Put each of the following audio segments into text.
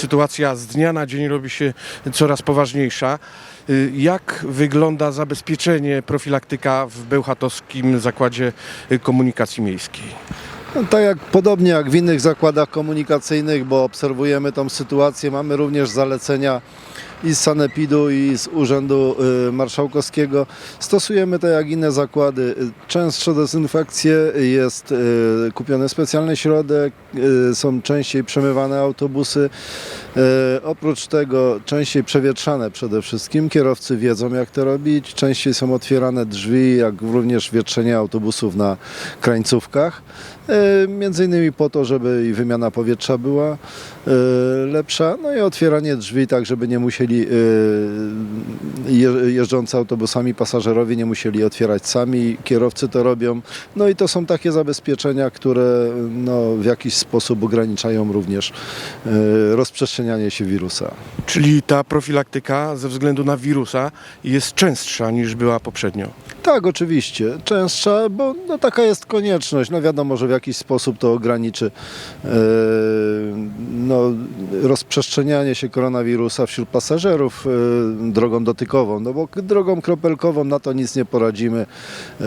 sytuacja z dnia na dzień robi się coraz poważniejsza. Y, Jak wygląda zabezpieczenie, profilaktyka w Bełchatowskim Zakładzie Komunikacji Miejskiej? No, tak jak podobnie jak w innych zakładach komunikacyjnych, bo obserwujemy tą sytuację, mamy również zalecenia i z Sanepidu i z Urzędu y, Marszałkowskiego. Stosujemy to jak inne zakłady. Częstsze dezynfekcje, jest y, kupiony specjalny środek, y, są częściej przemywane autobusy. Oprócz tego częściej przewietrzane przede wszystkim. Kierowcy wiedzą jak to robić. Częściej są otwierane drzwi, jak również wietrzenie autobusów na krańcówkach. Między innymi po to, żeby i wymiana powietrza była lepsza, no i otwieranie drzwi tak, żeby nie musieli e, jeżdżący autobusami pasażerowie nie musieli otwierać sami, kierowcy to robią. No i to są takie zabezpieczenia, które no, w jakiś sposób ograniczają również e, rozprzestrzenianie się wirusa. Czyli ta profilaktyka ze względu na wirusa jest częstsza niż była poprzednio. Tak, oczywiście. Częstsza, bo no, taka jest konieczność. No wiadomo, że w jakiś sposób to ograniczy e, no, rozprzestrzenianie się koronawirusa wśród pasażerów e, drogą dotykową. No bo drogą kropelkową na to nic nie poradzimy. E,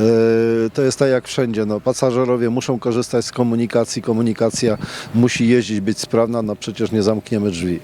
to jest tak jak wszędzie. No, pasażerowie muszą korzystać z komunikacji. Komunikacja musi jeździć, być sprawna. No przecież nie zamkniemy drzwi.